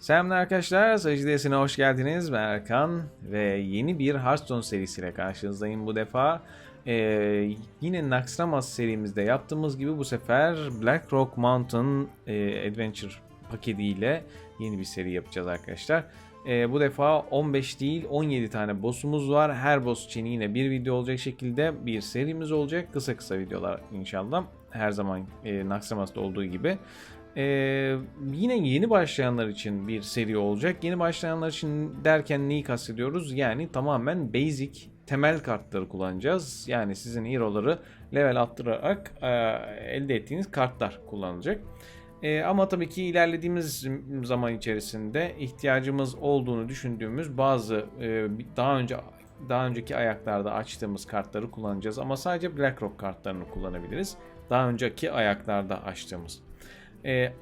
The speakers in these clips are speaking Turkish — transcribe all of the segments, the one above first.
Selamlar arkadaşlar, Sacidiyesine hoş geldiniz. Ben Erkan ve yeni bir Hearthstone serisiyle karşınızdayım bu defa. Ee, yine Naxxramas serimizde yaptığımız gibi bu sefer Black Rock Mountain e, Adventure paketiyle yeni bir seri yapacağız arkadaşlar. Ee, bu defa 15 değil 17 tane boss'umuz var. Her boss için yine bir video olacak şekilde bir serimiz olacak. Kısa kısa videolar inşallah. Her zaman e, Naxxramas'ta olduğu gibi. Ee, yine yeni başlayanlar için bir seri olacak. Yeni başlayanlar için derken neyi kastediyoruz? Yani tamamen basic temel kartları kullanacağız. Yani sizin hero'ları level attırarak e, elde ettiğiniz kartlar kullanılacak. E, ama tabii ki ilerlediğimiz zaman içerisinde ihtiyacımız olduğunu düşündüğümüz bazı e, daha önce daha önceki ayaklarda açtığımız kartları kullanacağız ama sadece BlackRock kartlarını kullanabiliriz. Daha önceki ayaklarda açtığımız. Ee,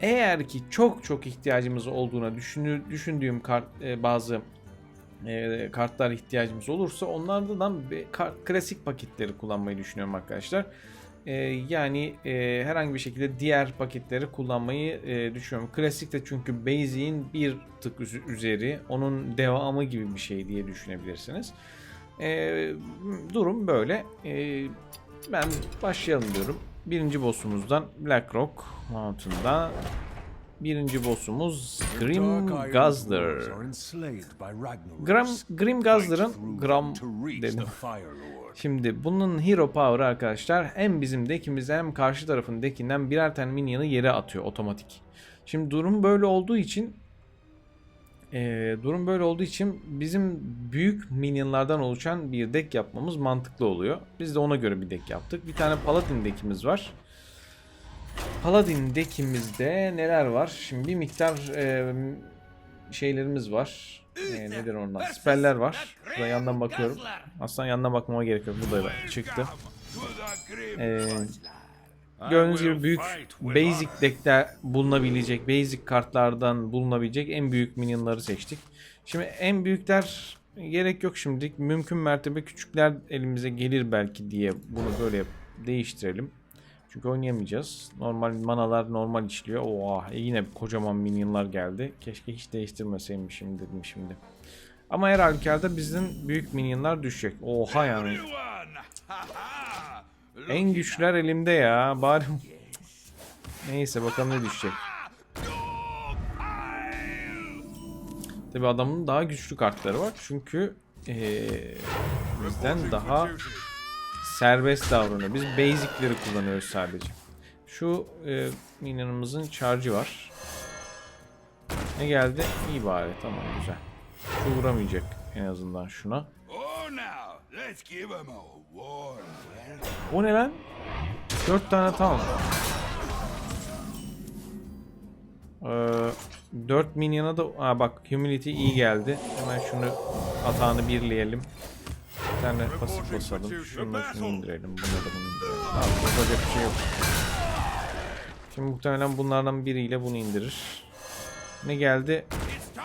eğer ki çok çok ihtiyacımız olduğuna düşünü, düşündüğüm kart, e, bazı e, kartlar ihtiyacımız olursa onlardan bir kart, klasik paketleri kullanmayı düşünüyorum arkadaşlar. E, yani e, herhangi bir şekilde diğer paketleri kullanmayı e, düşünüyorum. Klasik de çünkü Basic'in bir tık üz- üzeri, onun devamı gibi bir şey diye düşünebilirsiniz. E, durum böyle. E, ben başlayalım diyorum. Birinci boss'umuzdan Blackrock Mountain'da birinci boss'umuz Grim Guzzler. Grim, Grim Guzzler'ın Gram dedim. Şimdi bunun hero power'ı arkadaşlar hem bizim dekimizde hem karşı tarafın dekinden birer tane minyonu yere atıyor otomatik. Şimdi durum böyle olduğu için eee, durum böyle olduğu için bizim büyük minyonlardan oluşan bir deck yapmamız mantıklı oluyor. Biz de ona göre bir deck yaptık. Bir tane Paladin deckimiz var. Paladin deckimizde neler var? Şimdi bir miktar eee, şeylerimiz var. Eee nedir onlar? Spell'ler var. Şurada yandan bakıyorum. Aslında yandan bakmama gerek yok. Bu da çıktı. Eee Gördüğünüz gibi büyük basic deck'te bulunabilecek, basic kartlardan bulunabilecek en büyük minyonları seçtik. Şimdi en büyükler gerek yok şimdilik. Mümkün mertebe küçükler elimize gelir belki diye bunu böyle değiştirelim. Çünkü oynayamayacağız. Normal manalar normal işliyor. Oha e yine kocaman minyonlar geldi. Keşke hiç değiştirmeseymişim dedim şimdi. Ama her halükarda bizim büyük minyonlar düşecek. Oha yani. En güçler elimde ya. Bari Neyse bakalım ne düşecek. Tabi adamın daha güçlü kartları var. Çünkü eee, bizden daha serbest davranıyor. Biz basic'leri kullanıyoruz sadece. Şu e, minyonumuzun charge'ı var. Ne geldi? İyi bari. Tamam güzel. Şu vuramayacak en azından şuna. O ne lan? 4 tane tam. Ee, 4 minyona da Aa, bak humility iyi geldi. Hemen şunu atağını birleyelim. Bir tane pasif basalım. Şunu da şunu indirelim. Bunu da bunu indirelim. Tamam, bir şey yok. Şimdi muhtemelen bunlardan biriyle bunu indirir. Ne geldi?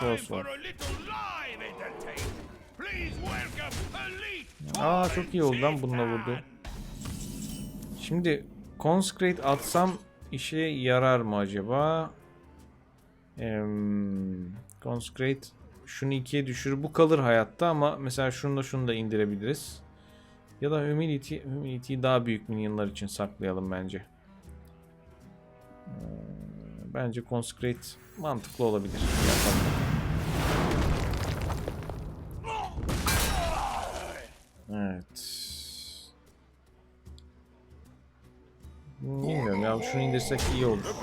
Crossbow. Aa çok iyi oldu lan bununla vurdu. Şimdi Consecrate atsam işe yarar mı acaba? Em, Consecrate şunu ikiye düşürür. Bu kalır hayatta ama mesela şunu da şunu da indirebiliriz. Ya da Humility, Humility'yi daha büyük minyonlar için saklayalım bence. Ee, Bence Consecrate mantıklı olabilir. Yapalım. Evet. Bilmiyorum ya şunu indirsek iyi olur.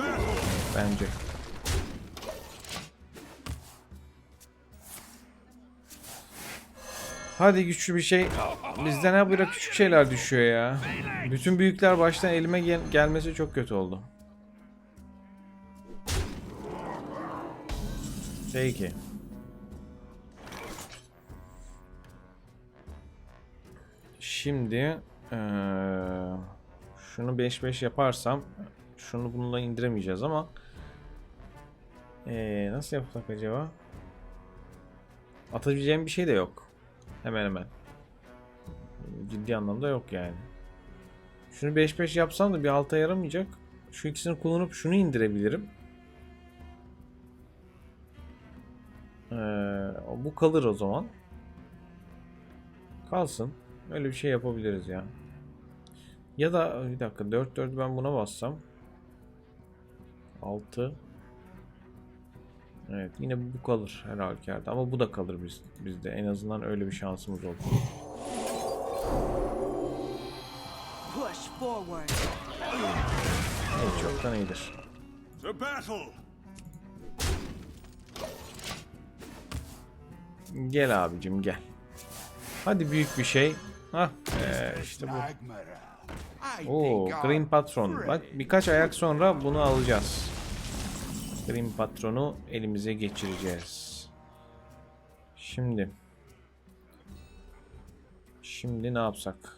Bence. Hadi güçlü bir şey. Bizden ne böyle küçük şeyler düşüyor ya. Bütün büyükler baştan elime gel- gelmesi çok kötü oldu. Peki. Şimdi eee, şunu 5-5 yaparsam şunu bununla indiremeyeceğiz ama eee, nasıl yapsak acaba? Atabileceğim bir şey de yok. Hemen hemen. Ciddi anlamda yok yani. Şunu 5-5 yapsam da bir alta yaramayacak. Şu ikisini kullanıp şunu indirebilirim. Ee, bu kalır o zaman. Kalsın. Öyle bir şey yapabiliriz ya. Ya da bir dakika 4 4 ben buna bassam. 6 Evet yine bu kalır her halükarda ama bu da kalır biz, bizde. En azından öyle bir şansımız forward. Evet çoktan iyidir. Gel abicim gel. Hadi büyük bir şey. Hah ee, işte bu. Oo, Green Patron. Bak birkaç ayak sonra bunu alacağız. Green Patron'u elimize geçireceğiz. Şimdi. Şimdi ne yapsak?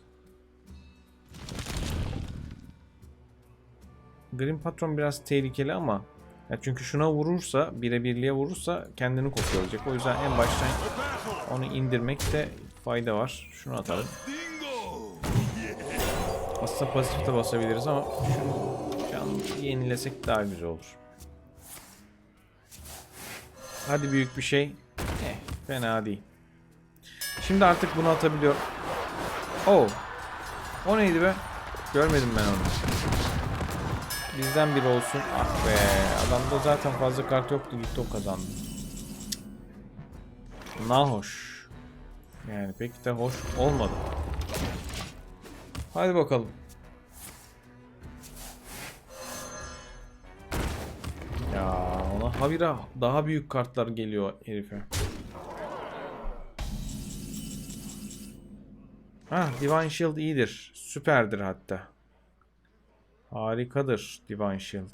Green Patron biraz tehlikeli ama ya çünkü şuna vurursa, birebirliğe vurursa kendini kopyalayacak. O yüzden en baştan onu indirmekte fayda var. Şunu atalım. Aslında pasif de basabiliriz ama şunu can yenilesek daha güzel olur. Hadi büyük bir şey. Eh, fena değil. Şimdi artık bunu atabiliyorum. Oh. O neydi be? Görmedim ben onu. Bizden biri olsun. Ah be. Adamda zaten fazla kart yoktu. Gitti o kazandı. Nahoş. Yani pek de hoş olmadı. Hadi bakalım. Ya ona habire daha büyük kartlar geliyor herife. Ha Divine Shield iyidir. Süperdir hatta. Harikadır Divine Shield.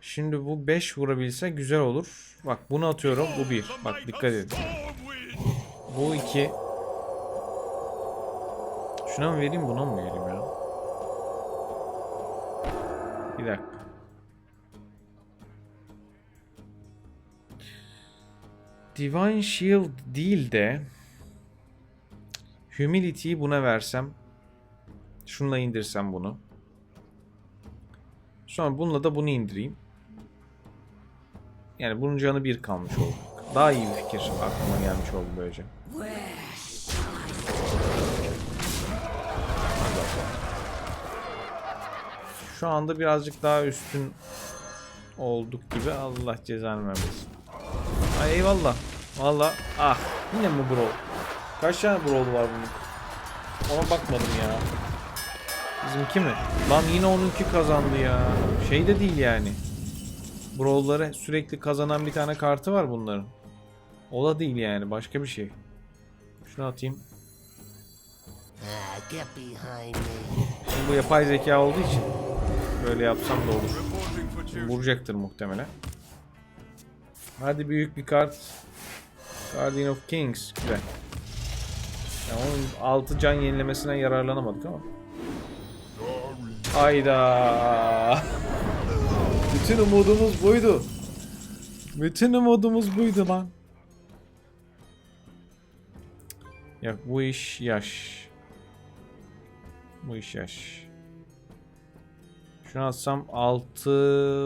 Şimdi bu 5 vurabilse güzel olur. Bak bunu atıyorum. Bu 1. The Bak dikkat edin. Bu 2. Şuna mı vereyim buna mı vereyim ya? Bir dakika. Divine Shield değil de Humility'yi buna versem şunla indirsem bunu. Sonra bununla da bunu indireyim. Yani bunun canı bir kalmış oldu. Daha iyi bir fikir aklıma gelmiş oldu böylece. Şu anda birazcık daha üstün olduk gibi Allah cezanı vermesin. Ay eyvallah. Valla ah yine mi bro? Kaç tane brawl var bunun? Ona bakmadım ya. Bizimki mi? Lan yine onunki kazandı ya. Şey de değil yani. Brawl'ları sürekli kazanan bir tane kartı var bunların. O da değil yani başka bir şey. Şunu atayım. Ah. Şimdi bu yapay zeka olduğu için böyle yapsam da olur. Vuracaktır muhtemelen. Hadi büyük bir kart. Guardian of Kings. Güzel. Ya onun 6 can yenilemesine yararlanamadık ama. Hayda. Bütün umudumuz buydu. Bütün umudumuz buydu lan. Ya bu iş yaş. Bu iş yaş. Şunu atsam 6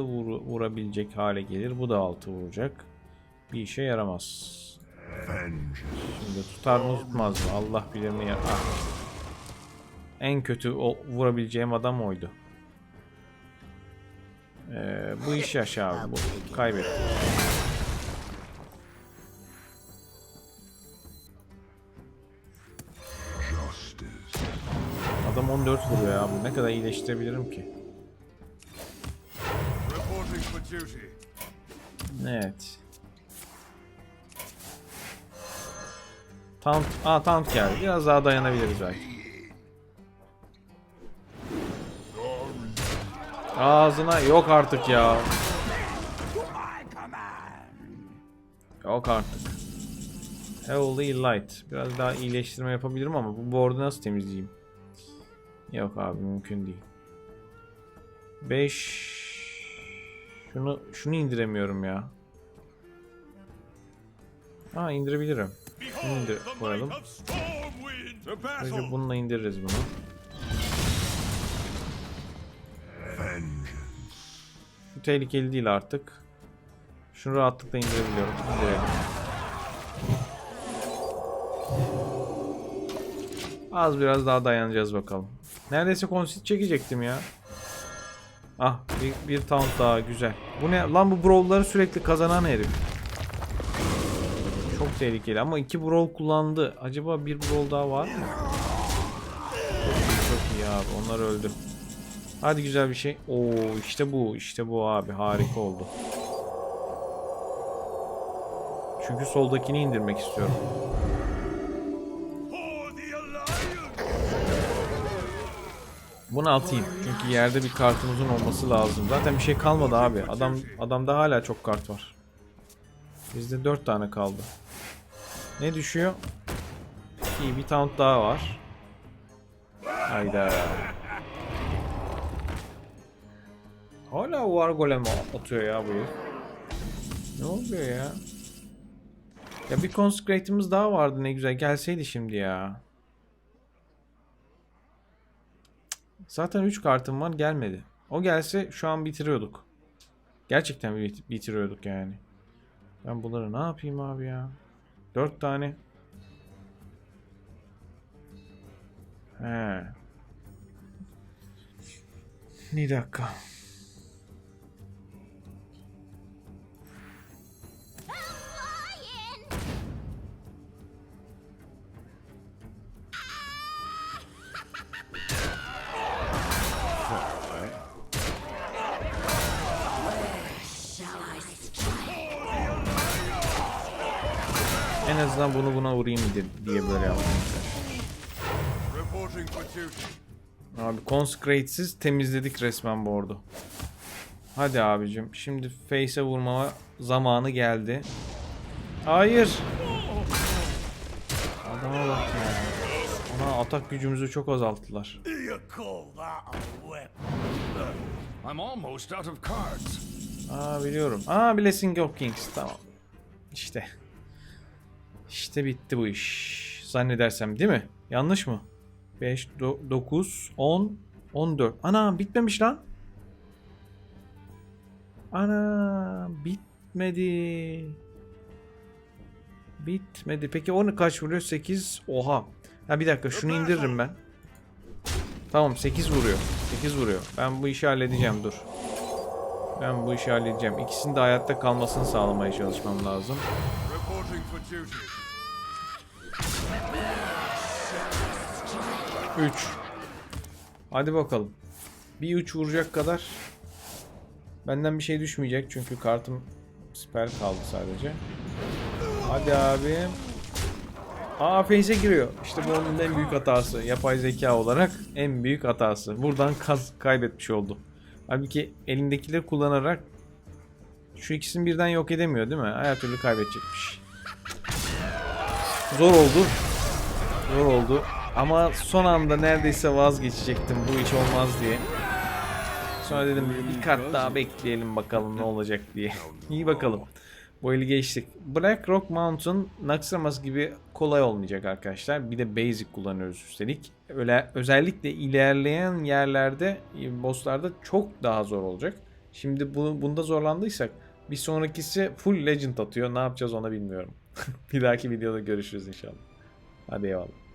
vur, vurabilecek hale gelir. Bu da 6 vuracak. Bir işe yaramaz. Şimdi tutar mı tutmaz mı? Allah bilir mi ya. Ah. En kötü o, vurabileceğim adam oydu. Ee, bu iş yaş abi. Bu. Kaybetti. Adam 14 vuruyor ya. Ne kadar iyileştirebilirim ki? Evet. Taunt, aa taunt geldi. Biraz daha dayanabiliriz belki. Ağzına yok artık ya. Yok artık. Heavily Light. Biraz daha iyileştirme yapabilirim ama bu board'u nasıl temizleyeyim? Yok abi mümkün değil. 5 Şunu şunu indiremiyorum ya. Ha indirebilirim. Şunu Behold indir koyalım. battle! bununla indiririz bunu. Şu tehlikeli değil artık. Şunu rahatlıkla indirebiliyorum. İndirelim. Az biraz daha dayanacağız bakalım. Neredeyse konsit çekecektim ya. Ah bir, bir taunt daha güzel. Bu ne? Lan bu brawl'ları sürekli kazanan herif. Çok tehlikeli ama iki brawl kullandı. Acaba bir brawl daha var mı? Çok iyi, çok iyi abi. Onlar öldü. Hadi güzel bir şey. Oo işte bu. işte bu abi. Harika oldu. Çünkü soldakini indirmek istiyorum. Bunu atayım. Çünkü yerde bir kartımızın olması lazım. Zaten bir şey kalmadı abi. Adam adamda hala çok kart var. Bizde 4 tane kaldı. Ne düşüyor? İyi bir taunt daha var. Hayda. Hala var golem atıyor ya bu. Ne oluyor ya? Ya bir consecrate'imiz daha vardı ne güzel. Gelseydi şimdi ya. Zaten 3 kartım var gelmedi. O gelse şu an bitiriyorduk. Gerçekten bit- bitiriyorduk yani. Ben bunları ne yapayım abi ya? 4 tane. He. Bir dakika. En azından bunu buna vurayım di- diye böyle yaptım. Abi Consecrate'siz temizledik resmen board'u. Hadi abicim. Şimdi face'e vurmama zamanı geldi. Hayır. Adama bak ya. Ona atak gücümüzü çok azalttılar. Aa biliyorum. Aa Blessing of Kings. Tamam. İşte. İşte bitti bu iş. Zannedersem değil mi? Yanlış mı? 5, 9, 10, 14. Ana bitmemiş lan. Ana bitmedi. Bitmedi. Peki onu kaç vuruyor? 8. Oha. Ha bir dakika şunu indiririm ben. Tamam 8 vuruyor. 8 vuruyor. Ben bu işi halledeceğim dur. Ben bu işi halledeceğim. İkisinin de hayatta kalmasını sağlamaya çalışmam lazım. 3. Hadi bakalım. Bir 3 vuracak kadar. Benden bir şey düşmeyecek çünkü kartım siper kaldı sadece. Hadi abi. Aa face'e giriyor. İşte bu onun en büyük hatası. Yapay zeka olarak en büyük hatası. Buradan kaz kaybetmiş oldu. Halbuki elindekileri kullanarak şu ikisini birden yok edemiyor değil mi? Her türlü kaybedecekmiş. Zor oldu. Zor oldu. Ama son anda neredeyse vazgeçecektim bu iş olmaz diye. Sonra dedim bir kart daha bekleyelim bakalım ne olacak diye. İyi bakalım. Bu eli geçtik. Black Rock Mountain Naxxramas gibi kolay olmayacak arkadaşlar. Bir de basic kullanıyoruz üstelik. Öyle özellikle ilerleyen yerlerde bosslarda çok daha zor olacak. Şimdi bu, bunda zorlandıysak bir sonrakisi full legend atıyor. Ne yapacağız ona bilmiyorum. bir dahaki videoda görüşürüz inşallah. Hadi eyvallah.